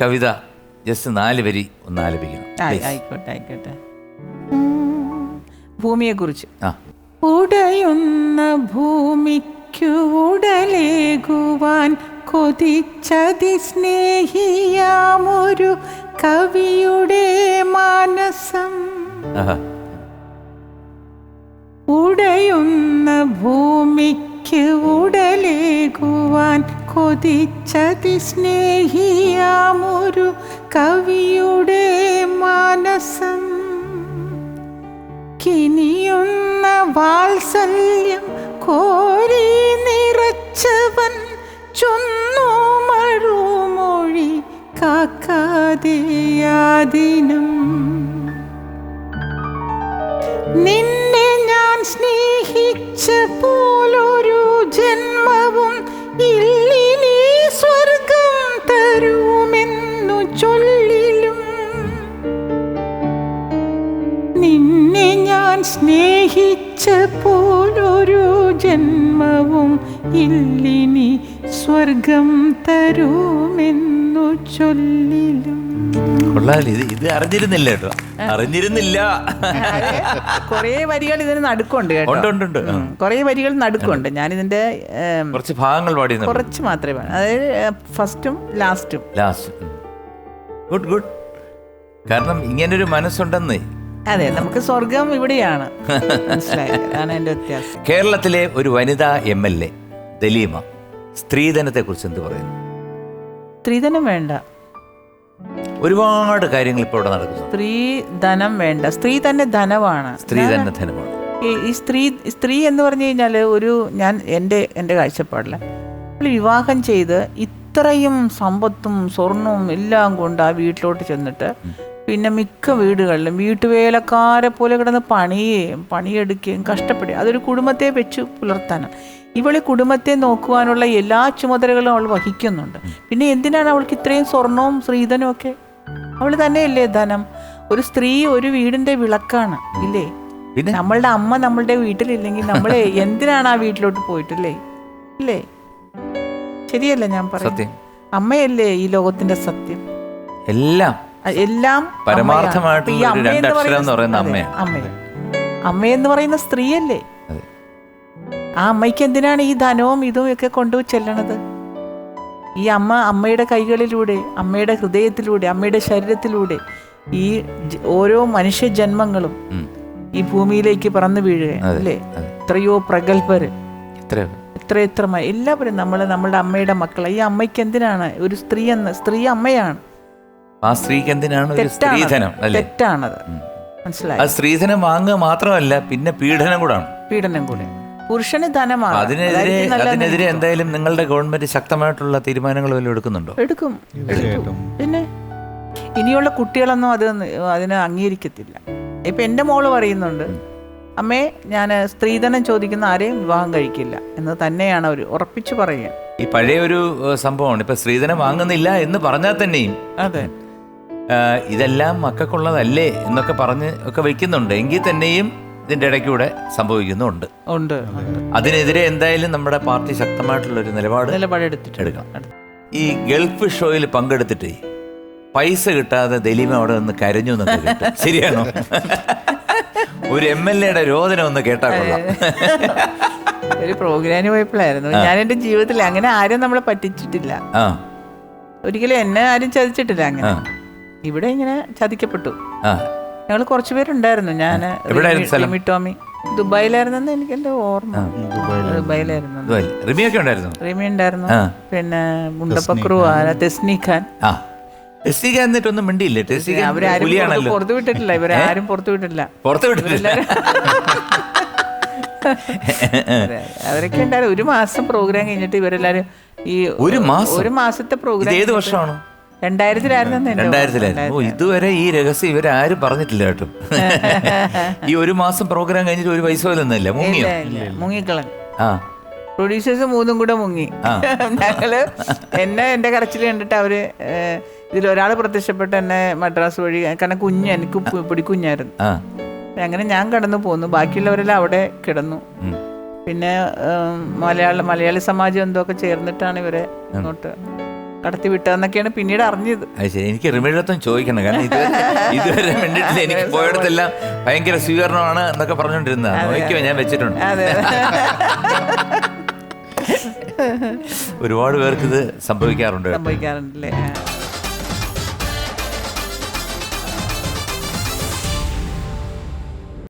കവിത just നാല് വരി ഒന്ന് ആലപിക്കണം. Please. ആയിക്കോട്ടെ ആയിക്കോട്ടെ. ഭൂമിയെ കുറിച്ച് ആ. ഉടയുന്ന ഭൂമിക്കു ഉടലേകുവാൻ കൊതിച്ചതി സ്നേഹിയാമൊരു കവിയുടെ മാനസം. ആഹാ. ഉടയുന്ന ഭൂമിക്ക് ഉടലേകുവാൻ കൊതിച്ചതി സ്നേഹിയാമൊരു കവിയുടെ മാനസം. കിനിയുന്ന വാത്സല്യം കോരി നിറച്ചവൻ ചൊന്നു മഴുമൊഴി കാക്കാതെയാതിനും നിന്നെ ഞാൻ സ്നേഹിച്ച പോലൊരു ജന്മവും ഇല്ലിനി സ്നേഹിച്ച പോലൊരു ജന്മവും ഇല്ലിനി സ്വർഗം തരുമെന്നു ചൊല്ലിലും. കൊള്ളാലോ ഇത് ഇത് അറിഞ്ഞിരുന്നില്ല കേട്ടോ. അറിഞ്ഞിരുന്നില്ല. കുറേ വരികൾ ഇതിന് നടുക്കുണ്ട് കേട്ടോ. ഉണ്ട് ഉണ്ട് കുറേ വരികൾ നടുക്കുണ്ട്. ഞാൻ ഇതിന്റെ കുറച്ച് ഭാഗങ്ങൾ പാടി കുറച്ച് മാത്രമേ അതായത് ഫസ്റ്റും ലാസ്റ്റും. ലാസ്റ്റ്. Good good. കാരണം ഇങ്ങനൊരു മനസ്സുണ്ടെന്നേ അതെ നമുക്ക് സ്വർഗം ഇവിടെയാണ്. അതാണ് എന്റെ വ്യത്യാസം. കേരളത്തിലെ ഒരു വനിതാ എം എൽ എ ദലീമ സ്ത്രീധനത്തെ കുറിച്ച് എന്ത് പറയുന്നു? സ്ത്രീധനം വേണ്ട. ഒരുപാട് കാര്യങ്ങൾ ഇപ്പോൾ ഇവിടെ നടക്കുന്നു സ്ത്രീ ധനം വേണ്ട. സ്ത്രീ തന്നെ ധനമാണ്. സ്ത്രീ തന്നെ ധനമാണ്. ഈ- ഈ സ്ത്രീ സ്ത്രീ എന്ന് പറഞ്ഞു കഴിഞ്ഞാൽ ഒരു ഞാൻ എന്റെ എന്റെ കാഴ്ചപ്പാടില്ല വിവാഹം ചെയ്ത് ഇത്രയും സമ്പത്തും സ്വർണവും എല്ലാം കൊണ്ട് ആ വീട്ടിലോട്ട് ചെന്നിട്ട് പിന്നെ മിക്ക വീടുകളിലും വീട്ടുവേലക്കാരെ പോലെ കിടന്ന് പണിയുകയും പണിയെടുക്കുകയും കഷ്ടപ്പെടുകയും അതൊരു കുടുംബത്തെ വെച്ച് പുലർത്താനാണ് ഇവളെ കുടുംബത്തെ നോക്കുവാനുള്ള എല്ലാ ചുമതലകളും അവൾ വഹിക്കുന്നുണ്ട്. പിന്നെ എന്തിനാണ് അവൾക്ക് ഇത്രയും സ്വർണവും സ്ത്രീധനവും ഒക്കെ? അവൾ തന്നെയല്ലേ ധനം. ഒരു സ്ത്രീ ഒരു വീടിന്റെ വിളക്കാണ് ഇല്ലേ? പിന്നെ? നമ്മളുടെ അമ്മ നമ്മളുടെ വീട്ടിലില്ലെങ്കിൽ നമ്മൾ എന്തിനാണ് ആ വീട്ടിലോട്ട് പോയിട്ടില്ലേ? ഇല്ലേ? ശരിയല്ലേ ഞാൻ പറയാം അമ്മയല്ലേ ഈ ലോകത്തിന്റെ സത്യം? എല്ലാം. എല്ലാം പരമാർത്ഥമായിട്ടുള്ള ഒരു എന്ന് പറയുന്ന അതെ, അമ്മയാണ്. അമ്മയാണ്. അമ്മയെന്ന് പറയുന്ന സ്ത്രീയല്ലേ. ആ അമ്മയ്ക്ക് എന്തിനാണ് ഈ ധനവും ഇതും ഒക്കെ കൊണ്ടു ചെല്ലണത്? ഈ അമ്മ അമ്മയുടെ കൈകളിലൂടെ അമ്മയുടെ ഹൃദയത്തിലൂടെ അമ്മയുടെ ശരീരത്തിലൂടെ ഈ ഓരോ മനുഷ്യ ജന്മങ്ങളും ഈ ഭൂമിയിലേക്ക് പറന്നു വീഴുക അല്ലേ? എത്രയോ പ്രഗത്ഭര്. എത്ര എത്ര എത്ര എല്ലാവരും നമ്മൾ നമ്മുടെ അമ്മയുടെ മക്കളെ. ഈ അമ്മയ്ക്ക് എന്തിനാണ്? ഒരു സ്ത്രീ എന്ന സ്ത്രീ അമ്മയാണ്. ആ സ്ത്രീക്ക് എന്തിനാണ് ഒരു സ്ത്രീധനം തെറ്റാണത് അല്ലേ? തെറ്റാണത്. മനസ്സിലായി. ആ സ്ത്രീധനം വാങ്ങുക മാത്രമല്ല പിന്നെ പീഡനം കൂടാണ്. പീഡനം കൂടെ. പുരുഷന് ധനമാണ്. അതിനെതിരെ അതിനെതിരെ എന്തായാലും നിങ്ങളുടെ ഗവൺമെന്റ് ശക്തമായിട്ടുള്ള തീരുമാനങ്ങൾ വല്ലതും എടുക്കുന്നുണ്ടോ? എടുക്കും. പിന്നെ ഇനിയുള്ള കുട്ടികളൊന്നും അത് അതിനെ അംഗീകരിക്കത്തില്ല. ഇപ്പൊ എന്റെ മോൾ പറയുന്നുണ്ട് അമ്മേ ഞാൻ സ്ത്രീധനം ചോദിക്കുന്ന ആരെയും വിവാഹം കഴിക്കില്ല. എന്ന് തന്നെയാണ് അവർ ഉറപ്പിച്ചു പറയുക. ഈ പഴയ ഒരു സംഭവമാണ്. ഇപ്പൊ സ്ത്രീധനം വാങ്ങുന്നില്ല എന്ന് പറഞ്ഞാൽ തന്നെയും അതെ. ഇതെല്ലാം മക്കൾക്കുള്ളതല്ലേ എന്നൊക്കെ പറഞ്ഞ് ഒക്കെ വെക്കുന്നുണ്ട്. എങ്കിൽ തന്നെയും ഇതിന്റെ ഇടയ്ക്കൂടെ സംഭവിക്കുന്നുണ്ട്. ഉണ്ട്. അതിനെതിരെ എന്തായാലും നമ്മുടെ പാർട്ടി ശക്തമായിട്ടുള്ള ഒരു നിലപാട് നിലപാടെടുത്തിട്ടുണ്ട്. എടുക്കാം ഈ ഗൾഫ് ഷോയിൽ പങ്കെടുത്തിട്ട് പൈസ കിട്ടാതെ ദലീമ അവിടെ നിന്ന് കരഞ്ഞു എന്നൊക്കെ ശരിയാണോ? ഒരു എം എൽ എയുടെ രോദനം ഒന്ന് കേട്ടാ കൊള്ളാം. ഒരു പ്രോഗ്രാമിന് പോയപ്പോഴായിരുന്നു. ഞാൻ എന്റെ ജീവിതത്തിൽ അങ്ങനെ ആരും നമ്മളെ പറ്റിച്ചിട്ടില്ല. ഒരിക്കലും എന്നെ ആരും ചതിച്ചിട്ടില്ല അങ്ങനെ. ഇവിടെ ഇങ്ങനെ ചതിക്കപ്പെട്ടു. ഞങ്ങൾ കുറച്ചുപേരുണ്ടായിരുന്നു ഞാൻ? റിമി ടോമി ദുബായിലായിരുന്നെന്ന് എനിക്ക് എന്റെ ഓർമ്മ ദുബായിലായിരുന്നു. റിമിയൊക്കെ ഉണ്ടായിരുന്നു? റിമി ഉണ്ടായിരുന്നു. പിന്നെ മുണ്ടപ്പക്രു തെസ്നി ഖാൻ ആ. ടെസ്റ്റിക്ക് എന്നിട്ടൊന്നും മിണ്ടിയില്ലേ? അവരാരും പുലിയാണല്ലോ. പുറത്ത് വിട്ടിട്ടില്ല. ഇവരാരും പുറത്ത് വിട്ടിട്ടില്ല പുറത്ത് വിട്ടിട്ടില്ല അവരൊക്കെ ഉണ്ടായിരുന്നു. ഒരു മാസം പ്രോഗ്രാം കഴിഞ്ഞിട്ട് ഇവരെല്ലാരും ഈ ഒരു മാസം? ഒരു മാസത്തെ പ്രോഗ്രാം ഏത് വർഷമാണ്? രണ്ടായിരത്തിലായിരുന്നു ഇതുവരെ ഈ രഹസ്യം ഇവരെ ആരും പറഞ്ഞിട്ടില്ല കേട്ടോ. ഈ ഒരു മാസം പ്രോഗ്രാം കഴിഞ്ഞിട്ട് ഒരു പൈസ പോലും തന്നില്ല. മുങ്ങിയോ? മുങ്ങിക്കള ആ. പ്രൊഡ്യൂസേഴ്സ് മൂന്നും കൂടെ മുങ്ങി. ഞങ്ങൾ എന്നെ എന്റെ കരച്ചിൽ കണ്ടിട്ട് അവർ ഇതിലൊരാൾ ഇതിൽ ഒരാൾ പ്രത്യക്ഷപ്പെട്ട് എന്നെ മദ്രാസ് വഴി കാരണം കുഞ്ഞ് എനിക്ക് പിടിക്കുഞ്ഞായിരുന്നു അങ്ങനെ ഞാൻ കടന്നു പോന്നു. ബാക്കിയുള്ളവരെല്ലാം അവിടെ കിടന്നു. പിന്നെ മലയാള മലയാളി സമാജം എന്തൊക്കെ ചേർന്നിട്ടാണ് ഇവരെ ഇങ്ങോട്ട് കടത്തി വിട്ടതെന്നൊക്കെയാണ് പിന്നീട് അറിഞ്ഞത്. അത് ശരി. എനിക്ക് റിമിഴത്വം ചോദിക്കണം. കാരണം ഇതുവരെ ഇതുവരെ വേണ്ടിയിട്ടില്ല എനിക്ക് പോയിടത്തെല്ലാം ഭയങ്കര സ്വീകരണമാണ് എന്നൊക്കെ പറഞ്ഞുകൊണ്ടിരുന്നത് നോക്കിയോ ഞാൻ വെച്ചിട്ടുണ്ട്. അതെ ഒരുപാട് പേർക്ക് ഇത് സംഭവിക്കാറുണ്ട് കേട്ടോ. സംഭവിക്കാറുണ്ടല്ലേ ആ.